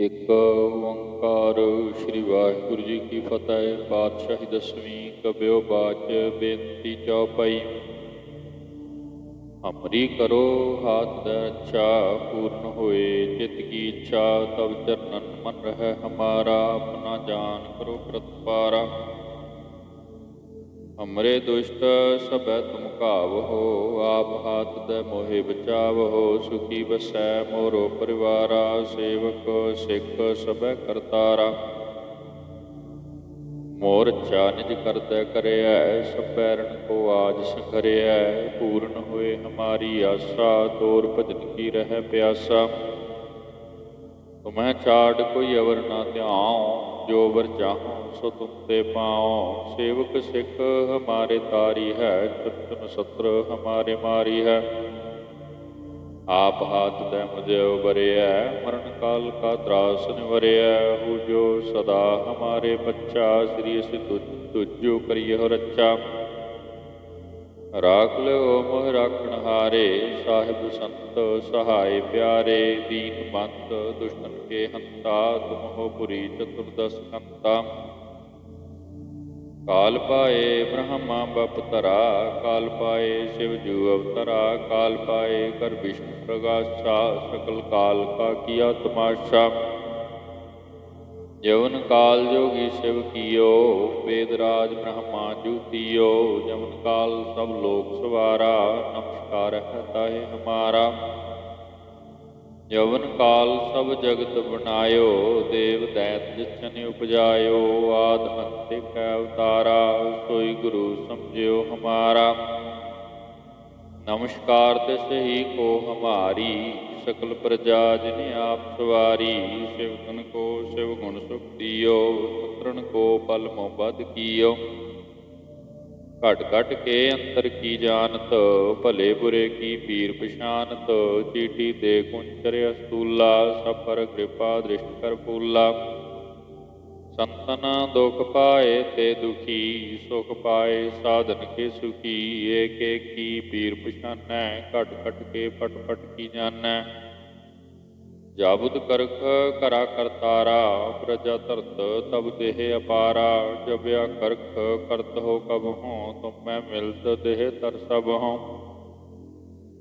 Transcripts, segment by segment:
ਇੱਕ ਓੰਕਾਰ ਸ੍ਰੀ ਵਾਹਿਗੁਰੂ ਜੀ ਕੀ ਫਤਿਹ ਪਾਤਸ਼ਾਹੀ ਦਸਵੀਂ ਕਬਿਓ ਬਾਚ, ਬੇਨਤੀ ਚੌਪਈ। ਅਮਰੀ ਕਰੋ ਹਾਥ ਦਾ ਪੂਰਨ ਹੋਏ ਚਿਤ ਕੀ ਇੱਛਾ ਤਬ ਚਰਨਨ ਮਨ ਰਹਿ ਹਮਾਰਾ, ਆਪਣਾ ਜਾਨ ਕਰੋ ਪ੍ਰਤਪਾਰਾ। ਹਮਰੇ ਦੁਸ਼ਟ ਸਭੈ ਤੁਮ ਕਾਵਹੋ ਆਪ ਹਾਥ ਦੇ ਮੋਹਿ ਬਚਾਵਹੋ, ਸੁਖੀ ਬਸੈ ਮੋਰੋ ਪਰਿਵਾਰਾ, ਸੇਵਕ ਸਿੱਖ ਸਭੈ ਕਰਤਾਰਾ। ਮੋਰ ਚਾ ਨਿਜ ਕਰਤੈ ਕਰਿਐ ਸਭੈਰਨ ਕੋ ਆਜ ਸੰਘਰਿਐ, ਪੂਰਨ ਹੋਏ ਹਮਾਰੀ ਆਸਾ, ਤੋਰ ਭਜਨ ਕੀ ਰਹਿ ਪਿਆਸਾ। ਤੁਮੈ ਛਾੜ ਕੋਈ ਅਵਰ ਨਾ ਧਿਆਉ ਜੋ ਵਰ ਚਾਹੋ ਸੋ ਤੁਮ ਤੇ ਪਾਉ, ਸੇਵਕ ਸਿੱਖ ਹਮਾਰੇ ਤਾਰੀ ਹੈ ਚੁੱਤਨ ਸਤਰ ਹਮਾਰੇ ਮਾਰੀ ਹੈ। ਆਪ ਹਾਥ ਦੇ ਮੁਝੇ ਉਬਰਿਐ ਮਰਨ ਕਾਲ ਕਾ ਤਰਾਸ ਨਿਵਰਿਐ, ਹੂ ਜੋ ਸਦਾ ਹਮਾਰੇ ਬੱਚਾ, ਸ੍ਰੀ ਅਸਿ ਤੁਜੋ ਕਰਿਓ ਰੱਚਾ ਰਾਖ ਲਿਓ ਮੋਹ ਰਾਖਣ ਹਾਰੇ, ਸਾਹਿਬ ਸੰਤ ਸਹਾਇ ਪਿਆਰੇ, ਦੀਨ ਬੰਤ ਦੁਸ਼ਮਨ ਕੇ ਹੰਤਾ, ਤੁਮ ਹੋ ਪੁਰੀ ਚਤੁਰਦਸ ਕੰਤਾ। ਕਾਲ ਪਾਏ ਬ੍ਰਹਮਾ ਬਪ ਕਾਲ ਪਾਏ ਸ਼ਿਵ ਜੂ ਅਵਤਰਾ, ਕਾਲ ਪਾਏ ਕਰ ਵਿਸ਼ਨੂੰ ਪ੍ਰਗਾਸ਼ਾ, ਸਕਲ ਕਾਲ ਕਾ ਕੀਆ ਤਮਾਸ਼ਾ। ਜਵਨ ਕਾਲ ਜੋਗੀ ਸ਼ਿਵ ਕੀਓ, ਵੇਦ ਰਾਜ ਬ੍ਰਹਮਾ ਜੂਤੀਓ ਜਵਨ ਕਾਲ ਸਭ ਲੋਕ ਸਵਾਰਾ, ਨਮਸਕਾਰ ਹੈ ਤਾਹੇ ਹਮਾਰਾ। ਯਵਨ ਕਾਲ ਸਭ ਜਗਤ ਬਨਾਇਓ ਦੇਵ ਦੈਤ ਜਿਛਨ ਉਪਜਾਇਓ, ਆਦ ਅੰਤੇ ਕੈ ਅਵਤਾਰਾ ਸੋਈ ਗੁਰੂ ਸਮਝਿਓ ਹਮਾਰਾ। ਨਮਸਕਾਰ ਤੇ ਸਹੀ ਕੋ ਹਮਾਰੀ ਸਕਲ ਪ੍ਰਜਾ ਜਿਨ ਆਪ ਸਵਾਰੀ, ਸਿਵ ਕੋ ਸਿਵ ਗੁਣ ਸੁਖ ਦਿਓ ਪੁੱਤਰਨ ਕੋ ਪਲ ਮੋ ਬਦ ਕੀਓ। ਘਟ ਘਟ ਕੇ ਅੰਤਰ ਕੀ ਜਾਣਤ, ਭਲੇ ਬੁਰੇ ਕੀ ਪੀਰ ਪਛਾਨਤ ਚੀਟੀ ਤੇ ਕੁੰਚਰ ਅਸਤੂਲਾ ਸਫਰ ਕਿਰਪਾ ਦ੍ਰਿਸ਼ਟ ਕਰ ਪੂਲਾ ਸੰਤਨ ਦੁਖ ਪਾਏ ਤੇ ਦੁਖੀ ਸੁਖ ਪਾਏ ਸਾਧਨ ਕੇ ਸੁਖੀ ਏਕ ਏਕੀ ਪੀਰ ਪਛਾਨੈ ਘਟ ਘਟ ਕੇ ਫਟ ਫਟ ਕੀ ਜਾਣੈ ਜਾਬੁਦ ਕਰਖ ਕਰਾ ਕਰਤਾਰਾ ਪ੍ਰਜਾ ਧਰਤ ਤਬ ਦੇਹ ਅਪਾਰਾ ਜਬਿਆ ਕਰਖ ਕਰਤ ਹੋ ਕਬ ਹੋ ਤੁਮ ਮੈਂ ਮਿਲਤ ਦੇਹ ਤਰ ਸਭ ਹੋ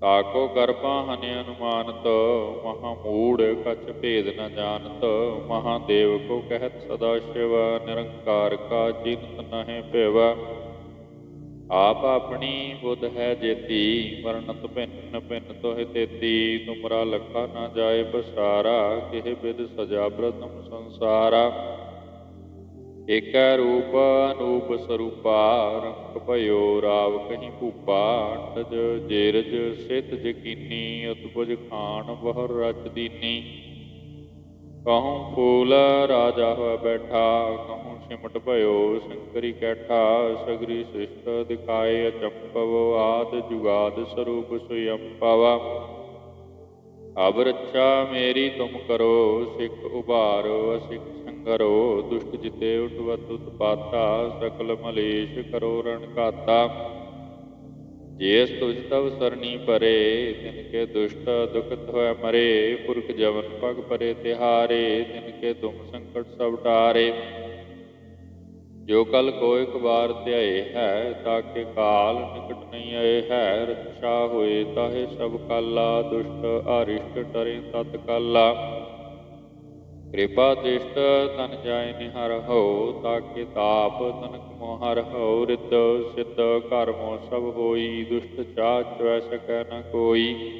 ਤਾਕੋ ਗਰਭਾ ਹਨਿ ਅਨੁਮਾਨਤ, ਮਹਾ ਮੂੜ ਕਛ ਭੇਦ ਨ ਜਾਣਤ ਮਹਾਦੇਵ ਕੋ ਕਹਿਤ ਸਦਾ ਸ਼ਿਵ, ਨਿਰੰਕਾਰ ਕਾ ਚਿੰਤ ਨਹਿ ਭਿਵ। ਆਪ ਆਪਣੀ ਬੁੱਧ ਹੈ ਜੇਤੀ, ਵਰਣਤ ਭਿੰਨ ਭਿੰਨ ਤੋਹਿ ਤੇਤੀ, ਤੁਮਰਾ ਲਖਾ ਨਾ ਜਾਏ ਬਸਾਰਾ ਕਿਹ ਬਿਦ ਸਜਾ ਬ੍ਰਤਮ ਸੰਸਾਰਾ। ਏਕੈ ਰੂਪ ਅਨੂਪ ਸਰੂਪਾ, ਰੰਗ ਭਇਓ ਰਾਵ ਕਹੀਂ ਭੂਪਾ ਅੰਡਜ ਜੇਰਜ ਸਿਤ ਜਕੀਨੀ ਅਤਬੁਜ ਖਾਨ ਬਹੁ ਰਚ ਦੀਨੀ। ਕਹੂੰ ਫੂਲ ਰਾਜਾ ਹੋਇ ਬੈਠਾ, ਕਹੂੰ ਸਿਮਟ ਭਇਓ ਸ਼ੰਕਰੀ ਕੈਠਾ, ਸਗਰੀ ਸ੍ਰਿਸ਼ਟ ਦਿਖਾਏ ਅਚੰਪਵ ਆਦ ਜੁਗਾਦ ਸਰੂਪ ਸੁਯੰਪਵ ਅਬ ਰੱਛਾ ਮੇਰੀ ਤੁਮ ਕਰੋ, ਸਿੱਖ ਉਭਾਰੋ ਅਸਿੱਖ ਕਰੋ, ਦੁਸ਼ਟ ਜਿਤੇ ਉਠਵਤ ਉਤਪਾਤਾ ਸਕਲ ਮਲੇਸ਼ ਕਰੋ ਰਣ ਘਾਤਾ। ਜੇਸ ਤੁਜ ਤਵ ਸਰਣੀ ਪਰੇ, ਤਿਨ ਕੇ ਦੁਸ਼ਟ ਦੁਖਤ ਹੋਇ ਮਰੇ, ਪੁਰਖ ਜਵਨ ਪਗ ਪਰੇ ਤਿਹਾਰੇ, ਤਿਨ ਕੇ ਤੁਮ ਸੰਕਟ ਸਭ ਟਾਰੇ। ਜੋ ਕਲ ਕੋ ਇੱਕ ਵਾਰ ਧਿਆਏ ਹੈ ਤਾਕੇ ਕਾਲ ਨਿਕਟ ਨਹੀਂ ਆਏ ਹੈ ਰੱਛਾ ਹੋਏ ਤਾਹੇ ਸਭ ਕਾਲਾ, ਦੁਸ਼ਟ ਅਰਿਸ਼ਟ ਟਰੇ ਤਤ ਕਾਲਾ। ਕਿਰਪਾ ਦ੍ਰਿਸ਼ਟ ਤਨ ਜਾਇ ਨਿਹਰ ਹੋ, ਤਾਕੇ ਤਾਪ ਤਨਕ ਮੋਹਰ ਹੋ ਰਿਤ ਸਿੱਧ ਕਰਮੋ ਸਭ ਹੋਈ, ਦੁਸ਼ਟ ਚਾਹ ਵੈ ਸਕੈ ਨ ਕੋਈ।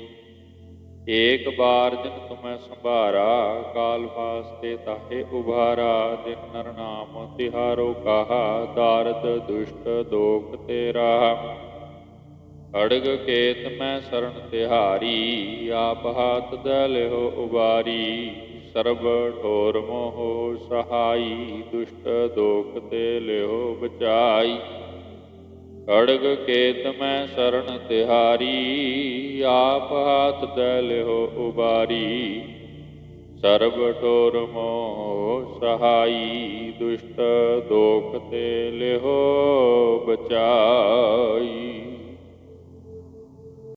ਏਕ ਬਾਰ ਜਿਨ ਤੁਮੈ ਸੰਭਾਰਾ, ਕਾਲ ਵਾਸਤੇ ਤਾਹੇ ਉਭਾਰਾ ਦਿਨ ਨਰ ਨਾਮ ਤਿਹਾਰੋ ਕਹਾ ਦਾਰਦ ਦੁਸ਼ਟ ਦੋਖ ਤੇਰਾ। ਅੜਗ ਕੇਤ ਮੈਂ ਸਰਣ ਤਿਹਾਰੀ, ਆਪ ਹਾਤ ਦੇ ਲਿਓ ਉਬਾਰੀ। ਸਰਬ ਠੋਰ ਮੋਹ ਸਹਾਈ, ਦੁਸ਼ਟ ਦੋਖ ਤੇ ਲਿਓ ਬਚਾਈ। ਖੜਗ ਕੇਤ ਮੈਂ ਸਰਣ ਤਿਹਾਰੀ, ਆਪ ਹਾਥ ਦੇ ਲਿਓ ਉਬਾਰੀ। ਸਰਬ ਠੋਰ ਮੋ ਸਹਾਈ, ਦੁਸ਼ਟ ਦੋਖ ਤੇ ਲਿਓ ਬਚਾਈ।